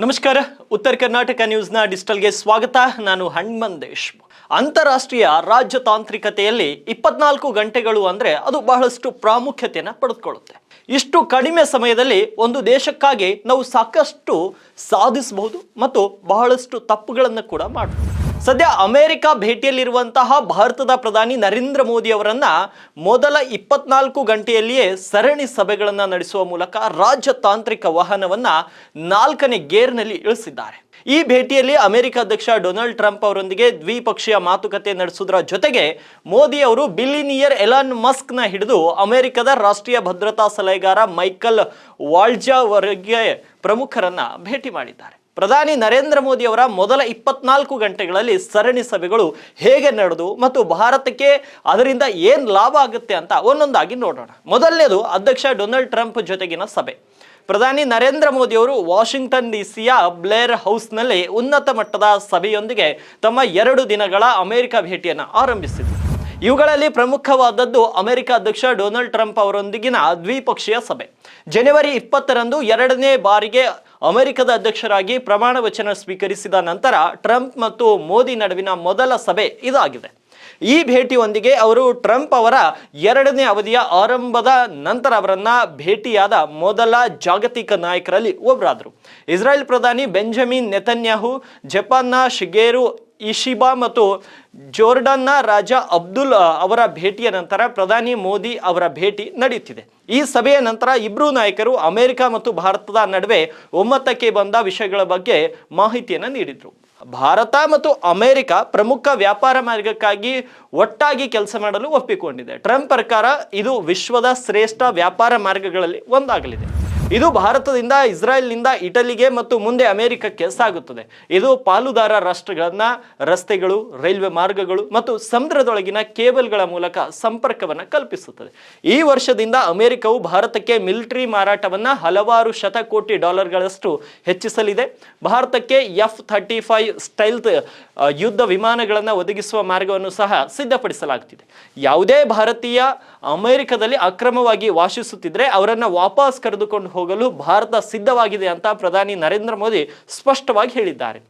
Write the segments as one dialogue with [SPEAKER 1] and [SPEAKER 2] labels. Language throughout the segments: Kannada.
[SPEAKER 1] ನಮಸ್ಕಾರ. ಉತ್ತರ ಕರ್ನಾಟಕ ನ್ಯೂಸ್ನ ಡಿಜಿಟಲ್ಗೆ ಸ್ವಾಗತ. ನಾನು ಹಣ್ಮಂದೇಶ್. ಅಂತಾರಾಷ್ಟ್ರೀಯ ರಾಜ್ಯತಾಂತ್ರಿಕತೆಯಲ್ಲಿ ಇಪ್ಪತ್ನಾಲ್ಕು ಗಂಟೆಗಳು ಅಂದರೆ ಅದು ಬಹಳಷ್ಟು ಪ್ರಾಮುಖ್ಯತೆಯನ್ನು ಪಡೆದುಕೊಳ್ಳುತ್ತೆ. ಇಷ್ಟು ಕಡಿಮೆ ಸಮಯದಲ್ಲಿ ಒಂದು ದೇಶಕ್ಕಾಗಿ ನಾವು ಸಾಕಷ್ಟು ಸಾಧಿಸಬಹುದು ಮತ್ತು ಬಹಳಷ್ಟು ತಪ್ಪುಗಳನ್ನು ಕೂಡ ಮಾಡಬಹುದು ಸದ್ಯ ಅಮೆರಿಕ ಭೇಟಿಯಲ್ಲಿರುವಂತಹ ಭಾರತದ ಪ್ರಧಾನಿ ನರೇಂದ್ರ ಮೋದಿ ಅವರನ್ನ ಮೊದಲ ಇಪ್ಪತ್ನಾಲ್ಕು ಗಂಟೆಯಲ್ಲಿಯೇ ಸರಣಿ ಸಭೆಗಳನ್ನು ನಡೆಸುವ ಮೂಲಕ ರಾಜತಾಂತ್ರಿಕ ವಾಹನವನ್ನ ನಾಲ್ಕನೇ ಗೇರ್ನಲ್ಲಿ ಇಳಿಸಿದ್ದಾರೆ. ಈ ಭೇಟಿಯಲ್ಲಿ ಅಮೆರಿಕ ಅಧ್ಯಕ್ಷ ಡೊನಾಲ್ಡ್ ಟ್ರಂಪ್ ಅವರೊಂದಿಗೆ ದ್ವಿಪಕ್ಷೀಯ ಮಾತುಕತೆ ನಡೆಸುವುದರ ಜೊತೆಗೆ ಮೋದಿ ಅವರು ಬಿಲಿನಿಯರ್ ಎಲಾನ್ ಮಸ್ಕ್ನ ಹಿಡಿದು ಅಮೆರಿಕದ ರಾಷ್ಟ್ರೀಯ ಭದ್ರತಾ ಸಲಹೆಗಾರ ಮೈಕಲ್ ವಾಲ್ಜಾ ಅವರಿಗೆ ಪ್ರಮುಖರನ್ನ ಭೇಟಿ ಮಾಡಿದ್ದಾರೆ. ಪ್ರಧಾನಿ ನರೇಂದ್ರ ಮೋದಿ ಅವರ ಮೊದಲ ಇಪ್ಪತ್ನಾಲ್ಕು ಗಂಟೆಗಳಲ್ಲಿ ಸರಣಿ ಸಭೆಗಳು ಹೇಗೆ ನಡೆದು ಮತ್ತು ಭಾರತಕ್ಕೆ ಅದರಿಂದ ಏನು ಲಾಭ ಆಗುತ್ತೆ ಅಂತ ಒಂದೊಂದಾಗಿ ನೋಡೋಣ. ಮೊದಲನೇದು ಅಧ್ಯಕ್ಷ ಡೊನಾಲ್ಡ್ ಟ್ರಂಪ್ ಜೊತೆಗಿನ ಸಭೆ. ಪ್ರಧಾನಿ ನರೇಂದ್ರ ಮೋದಿ ಅವರು ವಾಷಿಂಗ್ಟನ್ ಡಿಸಿಯ ಬ್ಲೇರ್ ಹೌಸ್ನಲ್ಲಿ ಉನ್ನತ ಮಟ್ಟದ ಸಭೆಯೊಂದಿಗೆ ತಮ್ಮ ಎರಡು ದಿನಗಳ ಅಮೆರಿಕ ಭೇಟಿಯನ್ನು ಆರಂಭಿಸಿದರು. ಇವುಗಳಲ್ಲಿ ಪ್ರಮುಖವಾದದ್ದು ಅಮೆರಿಕ ಅಧ್ಯಕ್ಷ ಡೊನಾಲ್ಡ್ ಟ್ರಂಪ್ ಅವರೊಂದಿಗಿನ ದ್ವಿಪಕ್ಷೀಯ ಸಭೆ. ಜನವರಿ ಇಪ್ಪತ್ತರಂದು ಎರಡನೇ ಬಾರಿಗೆ ಅಮೆರಿಕದ ಅಧ್ಯಕ್ಷರಾಗಿ ಪ್ರಮಾಣ ವಚನ ಸ್ವೀಕರಿಸಿದ ನಂತರ ಟ್ರಂಪ್ ಮತ್ತು ಮೋದಿ ನಡುವಿನ ಮೊದಲ ಸಭೆ ಇದಾಗಿದೆ. ಈ ಭೇಟಿಯೊಂದಿಗೆ ಅವರು ಟ್ರಂಪ್ ಅವರ ಎರಡನೇ ಅವಧಿಯ ಆರಂಭದ ನಂತರ ಅವರನ್ನ ಭೇಟಿಯಾದ ಮೊದಲ ಜಾಗತಿಕ ನಾಯಕರಲ್ಲಿ ಒಬ್ಬರಾದರು ಇಸ್ರಾಯೇಲ್ ಪ್ರಧಾನಿ ಬೆಂಜಮಿನ್ ನೆತನ್ಯಾಹು, ಜಪಾನ್ನ ಶಿಗೇರು ಇಶಿಬಾ ಮತ್ತು ಜೋರ್ಡನ್ನ ರಾಜ ಅಬ್ದುಲ್ ಅವರ ಭೇಟಿಯ ನಂತರ ಪ್ರಧಾನಿ ಮೋದಿ ಅವರ ಭೇಟಿ ನಡೆಯುತ್ತಿದೆ ಈ ಸಭೆಯ ನಂತರ ಇಬ್ಬರೂ ನಾಯಕರು ಅಮೆರಿಕ ಮತ್ತು ಭಾರತದ ನಡುವೆ ಒಮ್ಮತಕ್ಕೆ ಬಂದ ವಿಷಯಗಳ ಬಗ್ಗೆ ಮಾಹಿತಿಯನ್ನು ನೀಡಿದರು. ಭಾರತ ಮತ್ತು ಅಮೆರಿಕ ಪ್ರಮುಖ ವ್ಯಾಪಾರ ಮಾರ್ಗಕ್ಕಾಗಿ ಒಟ್ಟಾಗಿ ಕೆಲಸ ಮಾಡಲು ಒಪ್ಪಿಕೊಂಡಿದೆ. ಟ್ರಂಪ್ ಪ್ರಕಾರ ಇದು ವಿಶ್ವದ ಶ್ರೇಷ್ಠ ವ್ಯಾಪಾರ ಮಾರ್ಗಗಳಲ್ಲಿ ಒಂದಾಗಲಿದೆ. ಇದು ಭಾರತದಿಂದ, ಇಸ್ರಾಯೇಲ್ನಿಂದ, ಇಟಲಿಗೆ ಮತ್ತು ಮುಂದೆ ಅಮೆರಿಕಕ್ಕೆ ಸಾಗುತ್ತದೆ. ಇದು ಪಾಲುದಾರ ರಾಷ್ಟ್ರಗಳನ್ನ, ರಸ್ತೆಗಳು, ರೈಲ್ವೆ ಮಾರ್ಗಗಳು ಮತ್ತು ಸಮುದ್ರದೊಳಗಿನ ಕೇಬಲ್ಗಳ ಮೂಲಕ ಸಂಪರ್ಕವನ್ನು ಕಲ್ಪಿಸುತ್ತದೆ. ಈ ವರ್ಷದಿಂದ ಅಮೆರಿಕವು ಭಾರತಕ್ಕೆ ಮಿಲಿಟರಿ ಮಾರಾಟವನ್ನ ಹಲವಾರು ಶತಕೋಟಿ ಡಾಲರ್ಗಳಷ್ಟು ಹೆಚ್ಚಿಸಲಿದೆ. ಭಾರತಕ್ಕೆ ಎಫ್ ಥರ್ಟಿ ಫೈವ್ ಸ್ಟೈಲ್ ಯುದ್ಧ ವಿಮಾನಗಳನ್ನು ಒದಗಿಸುವ ಮಾರ್ಗವನ್ನು ಸಹ ಸಿದ್ಧಪಡಿಸಲಾಗುತ್ತಿದೆ ಯಾವುದೇ ಭಾರತೀಯ ಅಮೆರಿಕದಲ್ಲಿ ಅಕ್ರಮವಾಗಿ ವಾಸಿಸುತ್ತಿದ್ರೆ ಅವರನ್ನು ವಾಪಸ್ ಕರೆದುಕೊಂಡು ಹೋಗಲು ಭಾರತ ಸಿದ್ಧವಾಗಿದೆ ಅಂತ ಪ್ರಧಾನಿ ನರೇಂದ್ರ ಮೋದಿ ಸ್ಪಷ್ಟವಾಗಿ ಹೇಳಿದ್ದಾರೆ.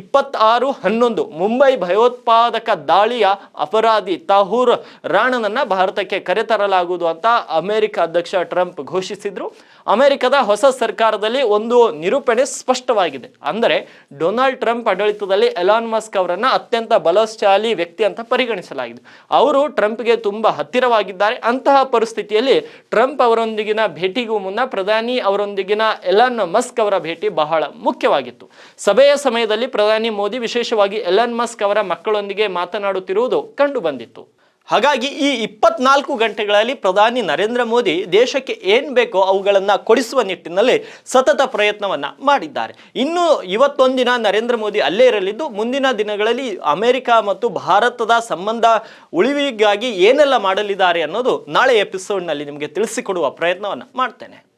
[SPEAKER 1] ಇಪ್ಪತ್ತಾರು ಹನ್ನೊಂದು ಮುಂಬೈ ಭಯೋತ್ಪಾದಕ ದಾಳಿಯ ಅಪರಾಧಿ ತಾಹೂರ್ ರಾಣನನ್ನ ಭಾರತಕ್ಕೆ ಕರೆತರಲಾಗುವುದು ಅಂತ ಅಮೆರಿಕ ಅಧ್ಯಕ್ಷ ಟ್ರಂಪ್ ಘೋಷಿಸಿದ್ರು. ಅಮೆರಿಕದ ಹೊಸ ಸರ್ಕಾರದಲ್ಲಿ ಒಂದು ನಿರೂಪಣೆ ಸ್ಪಷ್ಟವಾಗಿದೆ. ಅಂದರೆ ಡೊನಾಲ್ಡ್ ಟ್ರಂಪ್ ಆಡಳಿತದಲ್ಲಿ ಎಲಾನ್ ಮಸ್ಕ್ ಅವರನ್ನು ಅತ್ಯಂತ ಬಲಶಾಲಿ ವ್ಯಕ್ತಿ ಅಂತ ಪರಿಗಣಿಸಲಾಗಿದೆ. ಅವರು ಟ್ರಂಪ್ಗೆ ತುಂಬಾ ಹತ್ತಿರವಾಗಿದ್ದಾರೆ. ಅಂತಹ ಪರಿಸ್ಥಿತಿಯಲ್ಲಿ ಟ್ರಂಪ್ ಅವರೊಂದಿಗಿನ ಭೇಟಿಗೂ ಮುನ್ನ ಪ್ರಧಾನಿ ಅವರೊಂದಿಗಿನ ಎಲನ್ ಮಸ್ಕ್ ಅವರ ಭೇಟಿ ಬಹಳ ಮುಖ್ಯವಾಗಿತ್ತು. ಸಭೆಯ ಸಮಯದಲ್ಲಿ ಪ್ರಧಾನಿ ಮೋದಿ ವಿಶೇಷವಾಗಿ ಎಲನ್ ಮಸ್ಕ್ ಅವರ ಮಕ್ಕಳೊಂದಿಗೆ ಮಾತನಾಡುತ್ತಿರುವುದು ಕಂಡು ಬಂದಿತ್ತು ಹಾಗಾಗಿ ಈ ಇಪ್ಪತ್ನಾಲ್ಕು ಗಂಟೆಗಳಲ್ಲಿ ಪ್ರಧಾನಿ ನರೇಂದ್ರ ಮೋದಿ ದೇಶಕ್ಕೆ ಏನು ಬೇಕೋ ಅವುಗಳನ್ನು ಕೊಡಿಸುವ ನಿಟ್ಟಿನಲ್ಲಿ ಸತತ ಪ್ರಯತ್ನವನ್ನ ಮಾಡಿದ್ದಾರೆ. ಇನ್ನು ಇವತ್ತೊಂದಿನ ನರೇಂದ್ರ ಮೋದಿ ಅಲ್ಲೇ ಇರಲಿದ್ದು, ಮುಂದಿನ ದಿನಗಳಲ್ಲಿ ಅಮೆರಿಕ ಮತ್ತು ಭಾರತದ ಸಂಬಂಧ ಉಳಿವಿಗಾಗಿ ಏನೆಲ್ಲ ಮಾಡಲಿದ್ದಾರೆ ಅನ್ನೋದು ನಾಳೆ ಎಪಿಸೋಡ್ನಲ್ಲಿ ನಿಮಗೆ ತಿಳಿಸಿಕೊಡುವ ಪ್ರಯತ್ನವನ್ನು ಮಾಡ್ತೇನೆ.